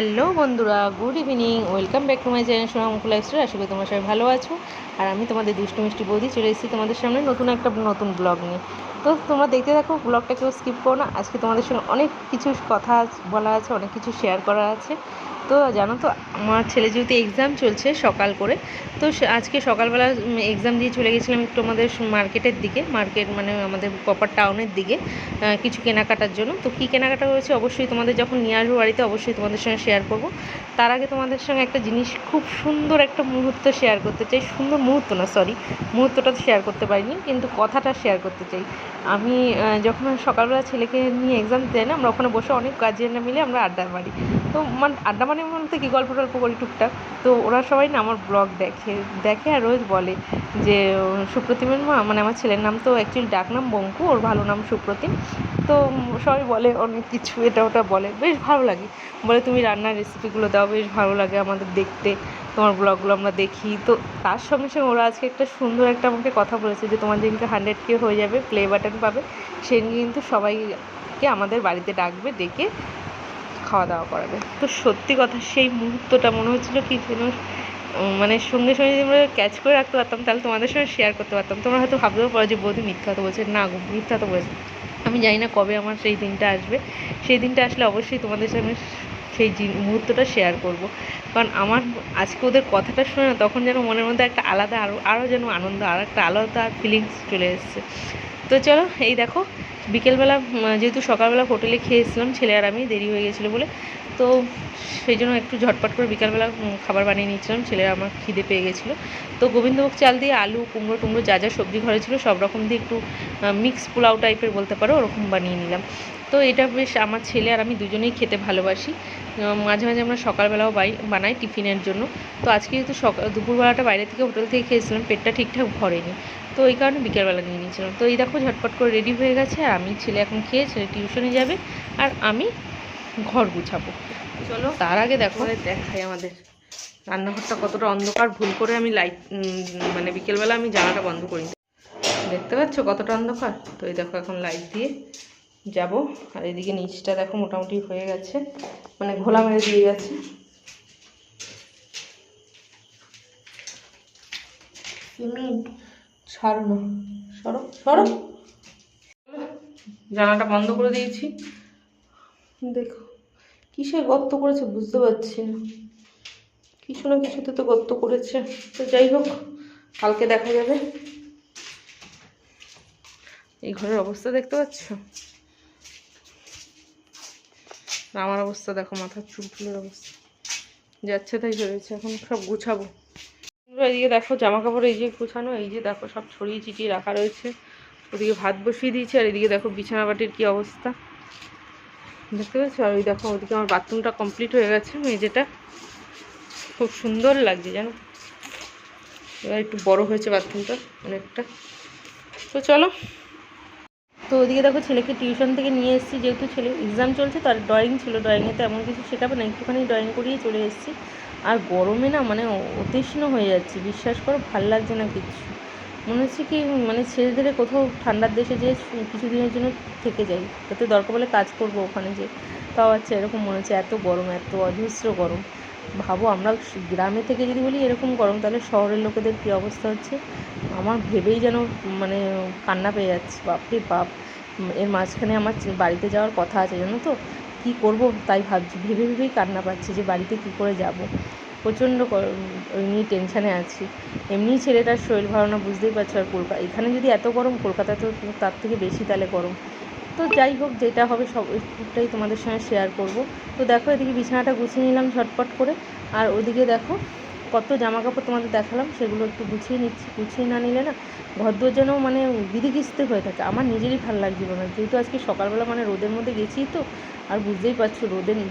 Hello বন্ধুরা, good evening. Welcome back to my channel Sona Mukul lifestyle আশা করি তোমার সবাই ভালো আছো। আর আমি তোমাদের দুষ্টু মিষ্টি বৌদি চলে এসেছি তোমাদের সামনে নতুন একটা নতুন ব্লগ নিয়ে। তো তোমরা দেখতে থাকো ব্লগটা কেউ স্কিপ করো না। আজকে তোমাদের সঙ্গে অনেক কিছু কথা বলা আছে, অনেক কিছু শেয়ার করা আছে। তো জানো তো, আমার ছেলে যেহেতু এক্সাম চলছে সকাল করে, তো আজকে সকালবেলা এক্সাম দিয়ে চলে গেছিলাম একটু আমাদের মার্কেটের দিকে মার্কেট মানে আমাদের প্রপার টাউনের দিকে কিছু কেনাকাটার জন্য। তো কী কেনাকাটা হয়েছে অবশ্যই তোমাদের যখন নিয়ে আসব বাড়িতে, অবশ্যই তোমাদের সঙ্গে শেয়ার করব। তার আগে তোমাদের সঙ্গে একটা জিনিস খুব সুন্দর একটা মুহূর্ত শেয়ার করতে চাই। সুন্দর মুহূর্ত না সরি মুহূর্তটা শেয়ার করতে পারিনি, কিন্তু কথাটা শেয়ার করতে চাই। আমি যখন সকালবেলা ছেলেকে নিয়ে এক্সাম দিতে না, আমরা ওখানে বসে অনেক গার্জিয়ানরা মিলে আমরা আড্ডা মারি। তো মানে আড্ডা মানে বলতে কি গল্প টল্প করি টুকটাক? তো ওরা সবাই না আমার ব্লগ দেখে দেখে আর রোজ বলে যে সুপ্রতিমের মা মানে আমার ছেলের নাম তো অ্যাকচুয়ালি ডাক নাম বঙ্কু, ওর ভালো নাম সুপ্রতিম। তো সবাই বলে অনেক কিছু, এটা ওটা বলে। বেশ ভালো লাগে। বলে, তুমি রান্নার রেসিপিগুলো দাও, বেশ ভালো লাগে আমাদের দেখতে। তোমার ব্লগগুলো আমরা দেখি। তো তার সঙ্গে সঙ্গে ওরা আজকে একটা সুন্দর একটা আমাকে কথা বলেছে যে, তোমার যেদিনকে হান্ড্রেড কে হয়ে যাবে প্লে বাটন পাবে সেদিন কিন্তু সবাইকে আমাদের বাড়িতে ডাকবে, ডেকে খাওয়া দাওয়া করাবে। তো সত্যি কথা, সেই মুহূর্তটা মনে হচ্ছিল কি যেন মানে সঙ্গে সঙ্গে যদি আমরা ক্যাচ করে রাখতে পারতাম, তাহলে তোমাদের সঙ্গে শেয়ার করতে পারতাম। তোমরা হয়তো ভাবতেও পারো যে, বৌদি মিথ্যা তো বলছে। না মিথ্যা তো বলছে। আমি জানি না কবে আমার সেই দিনটা আসবে। সেই দিনটা আসলে অবশ্যই তোমাদের সঙ্গে সেই মুহূর্তটা শেয়ার করব। কারণ আমার আজকে ওদের কথাটা শুনে না তখন যেন মনের মধ্যে একটা আলাদা আরও আরও যেন আনন্দ, আর একটা আলাদা ফিলিংস চলে এসছে। তো চলো, এই দেখো, বিকেলবেলা যেহেতু সকালবেলা হোটেলে খেয়েছিলাম, ছেলে আর আমি, দেরি হয়ে গেছিল বলে। তো সেই জন্য একটু ঝটপট করে বিকালবেলা খাবার বানিয়ে নিয়েছিলাম। ছেলেরা আমার খিদে পেয়ে গেছিল। তো গোবিন্দভোগ চাল দিয়ে আলু, কুমড়ো টুমড়ো যা যা সবজি ঘরে ছিল, সব রকম দিয়ে একটু মিক্স পোলাও টাইপের বলতে পারো, ওরকম বানিয়ে নিলাম। তো এটা বেশ আমার ছেলে আর আমি দুজনেই খেতে ভালোবাসি। মাঝে মাঝে আমরা সকালবেলাও বাই, বানাই টিফিনের জন্য। তো আজকে যেহেতু সকাল দুপুরবেলাটা বাইরে থেকে হোটেল থেকে খেয়েছিলাম, পেটটা ঠিকঠাক ভরেনি। তো এই কারণে বিকেলবেলা নিয়ে নিয়েছিলাম। তো এই দেখো ঝটপট করে রেডি হয়ে গেছে, আর আমি ছেলে এখন খেয়ে ছেলে টিউশনে যাবে, আর আমি ঘর গুছাবো। চলো তার আগে দেখো। দেখাই আমাদের। রান্নাঘরটা কতটা অন্ধকার ভুল করে আমি লাইট মানে বিকেলবেলা আমি জানাটা বন্ধ করি। দেখতে পাচ্ছ কতটা অন্ধকার? তো এই দেখো এখন লাইট দিয়ে যাব। আর এদিকে নিচটা দেখো মোটামুটি হয়ে গেছে। মানে ঘোলা মেরে দিয়ে গেছে। ছাড়ো না সরো সরো। জানাটা বন্ধ করে দিয়েছি। দেখো। কিসে গর্ত করেছে বুঝতে পারছি না। কিছু না কিছুতে তো গর্ত করেছে। তো যাই হোক, কালকে দেখা যাবে। এই ঘরের অবস্থা দেখতে পাচ্ছ? আমার অবস্থা দেখো, মাথার চুল ফুলের অবস্থা। যাচ্ছে তাই হয়েছে এখন সব গুছাবো। এদিকে দেখো জামা কাপড় এই যে গুছানো, এই যে দেখো, সব ছড়িয়ে চিটিয়ে রাখা রয়েছে। ওদিকে ভাত বসিয়ে দিয়েছি, আর এদিকে দেখো বিছানা বাটির কি অবস্থা। দেখতে পাচ্ছ? আর ওই দেখো, ওদিকে আমার বাথরুমটা কমপ্লিট হয়ে গেছে। মেঝেটা খুব সুন্দর লাগছে, জানো? এবার একটু বড় হয়েছে বাথরুমটা অনেকটা। তো চলো। তো ওদিকে দেখো, ছেলেকে টিউশন থেকে নিয়ে এসেছি। যেহেতু ছেলে এক্সাম চলছে, তার ড্রয়িং ছিল। ড্রয়িংয়ে তো এমন কিছু শেখাবে না, একটুখানি ড্রয়িং করিয়ে চলে এসেছি। আর গরমে না মানে অতিষ্ণ হয়ে যাচ্ছে। বিশ্বাস করো, ভালো লাগছে না কিছু মনে হচ্ছে কি মানে ছেড়ে ধীরে কোথাও ঠান্ডার দেশে যেয়ে কিছুদিনের জন্য থেকে যাই। তাতে দরকার বলে কাজ করব ওখানে যে তাও আচ্ছা এরকম মনে হচ্ছে এত গরম, এত অজস্র গরম। ভাবো, আমরা গ্রামে থেকে যদি বলি এরকম গরম, তাহলে শহরের লোকেদের কী অবস্থা হচ্ছে? আমার ভেবেই যেন মানে কান্না পেয়ে যাচ্ছে। বাপরে বাপ। এর মাঝখানে আমার বাড়িতে যাওয়ার কথা আছে, জানো তো? কী করব তাই ভাবছি। ভেবে ভেবেই কান্না পাচ্ছে যে বাড়িতে কী করে যাব? প্রচণ্ড ওই নিয়ে টেনশানে আছি। এমনি ছেলেটার শরীর ভালো না, বুঝতেই পারছ আর কলকাতা এখানে যদি এত গরম কলকাতা তো তার থেকে বেশি তাহলে গরম। তো যাই হোক, যেটা হবে সব সবটাই তোমাদের সঙ্গে শেয়ার করব। তো দেখো এদিকে বিছানাটা গুছিয়ে নিলাম ঝটপট করে। আর ওদিকে দেখো কত জামা কাপড় তোমাদের দেখালাম, সেগুলো একটু গুছিয়ে নিচ্ছি, গুছিয়ে না নিলে না ঘরদোর যেন মানে বিধিকিস্তে হয়ে থাকে। আমার নিজেরই ভালো লাগছিল না। যেহেতু আজকে সকালবেলা মানে রোদের মধ্যে গেছি তো, আর বুঝতেই পারছ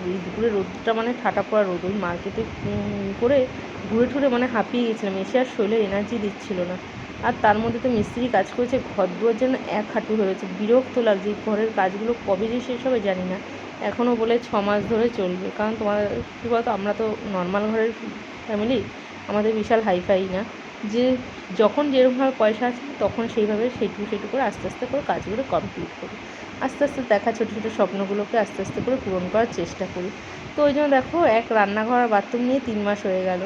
এই দুপুরে রোদটা মানে ঠাটা পড়া রোদ। ওই মার্কেটে করে ঘুরে টুরে মানে হাঁপিয়ে গেছিলাম। এসে আর শরীরে এনার্জি দিচ্ছিল না। আর তার মধ্যে তো মিস্ত্রি কাজ করেছে ঘর দুয়ার যেন এক হাঁটু হয়েছে। বিরক্ত লাগছে ঘরের কাজগুলো কবে যে শেষ হবে জানি না। এখনও বলে ছ মাস ধরে চলবে। কারণ তোমার, কী বলতো, আমরা তো নর্মাল ঘরের ফ্যামিলি আমাদের বিশাল হাইফাই না। যে যখন যেরকমভাবে পয়সা আছে, তখন সেইভাবে সেইটুকু সেইটুকু করে আস্তে আস্তে করে কাজগুলো কমপ্লিট করি। আস্তে আস্তে দেখা ছোটো ছোটো স্বপ্নগুলোকে আস্তে আস্তে করে পূরণ করার চেষ্টা করি। তো ওই জন্য দেখো, এক রান্নাঘর আর বাথরুম নিয়ে তিন মাস হয়ে গেল।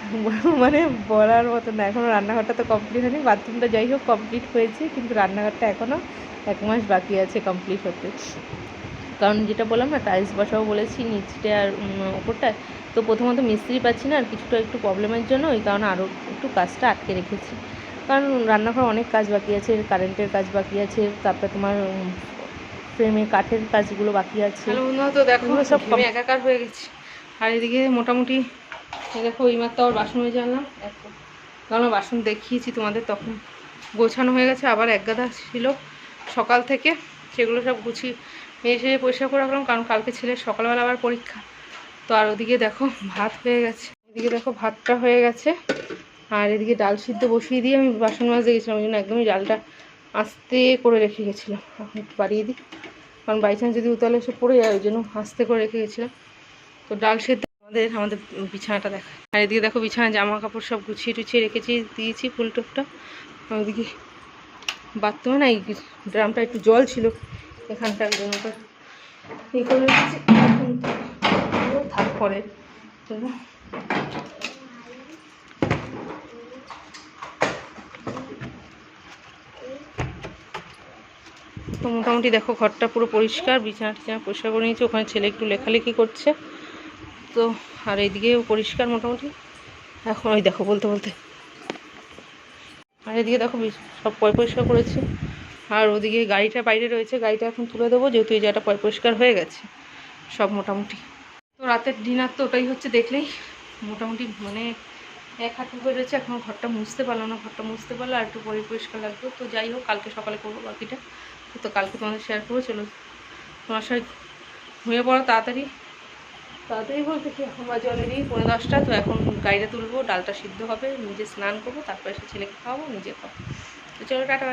মানে বলার মতো না এখনও রান্নাঘরটা তো কমপ্লিট হয়নি। বাথরুমটা যাই হোক কমপ্লিট হয়েছে, কিন্তু রান্নাঘরটা এখনও এক মাস বাকি আছে কমপ্লিট হতে। কারণ যেটা বললাম না টাইলস বসাবো বলেছি নিচটা আর ওপরটায় তো প্রথমত মিস্ত্রি পাচ্ছি না আর কিছুটা একটু প্রবলেমের জন্য ওই কারণে আরও একটু কাজটা আটকে রেখেছি। কারণ রান্নাঘর অনেক কাজ বাকি আছে কারেন্টের কাজ বাকি আছে তারপরে তোমার ফ্রেমে কাঠের কাজগুলো বাকি আছে। তো দেখো সব সব একাকার হয়ে গেছি। আর এদিকে মোটামুটি দেখো এই মাত্র আবার বাসন হয়ে জানলাম কারণ বাসন দেখিয়েছি তোমাদের তখন। গোছানো হয়ে গেছে আবার এক গাদা ছিল সকাল থেকে সেগুলো সব গুছিয়ে এসে পরিষ্কার করে রাখলাম, কারণ কালকে ছেলের সকালবেলা আবার পরীক্ষা। তো আর ওদিকে দেখো, ভাত হয়ে গেছে। এদিকে দেখো, ভাতটা হয়ে গেছে। আর এদিকে ডাল সিদ্ধ বসিয়ে দিয়ে আমি বাসন মাজতে গেছিলাম, ওই জন্য একদমই ডালটা আস্তে করে রেখে গেছিলাম। এখন একটু বাড়িয়ে দিই। কারণ বাই চান্স যদি উতালে এসে পড়ে যায়, ওই জন্য আস্তে করে রেখে গেছিলাম। তো ডাল সেদ্ধ আমাদের আমাদের বিছানাটা দেখা। আর এদিকে দেখো বিছানা জামা কাপড় সব গুছিয়ে টুছিয়ে রেখেছি, দিয়েছি ফুল টুপটা আর ওদিকে বাথরুমে না, এই ড্রামটা একটু জল ছিল। এখানটা ওই জন্য ওটা এই করে রেখেছি। থাক পরে। তো মোটামুটি দেখো ঘরটা পুরো পরিষ্কার, বিছানা টিছানা পরিষ্কার করে নিয়েছি। ওখানে ছেলে একটু লেখালেখি করছে। তো আর এইদিকেও পরিষ্কার মোটামুটি। এখন ওই দেখো বলতে বলতে। আর এদিকে দেখো সব পয় পরিষ্কার করেছি। আর ওদিকে গাড়িটা বাইরে রয়েছে, গাড়িটা এখন তুলে দেবো, যেহেতু এই জায়গাটা পরিষ্কার হয়ে গেছে, সব মোটামুটি। তো রাতের ডিনার তো ওটাই হচ্ছে দেখলেই, মোটামুটি মানে এক হাতে হয়ে রয়েছে, এখন ঘরটা মুছতে পারলাম না, ঘরটা মুছতে পারলে আর একটু পরে পরিষ্কার লাগবে। তো যাই হোক, কালকে সকালে করব বাকিটা। তো কালকে তোমাদের শেয়ার করব, চলো তোমার সাথে ঘুমিয়ে পড়ো তাড়াতাড়ি। তাড়াতাড়ি বলতে কি, এখন বাজে অলরেডি পনেরো দশটা, তো এখন গাড়িটা তুলবো, ডালটা সিদ্ধ হবে, নিজে স্নান করব, তারপরে সে ছেলেকে খাওয়াবো, নিজে খাব। তো চলো টাটা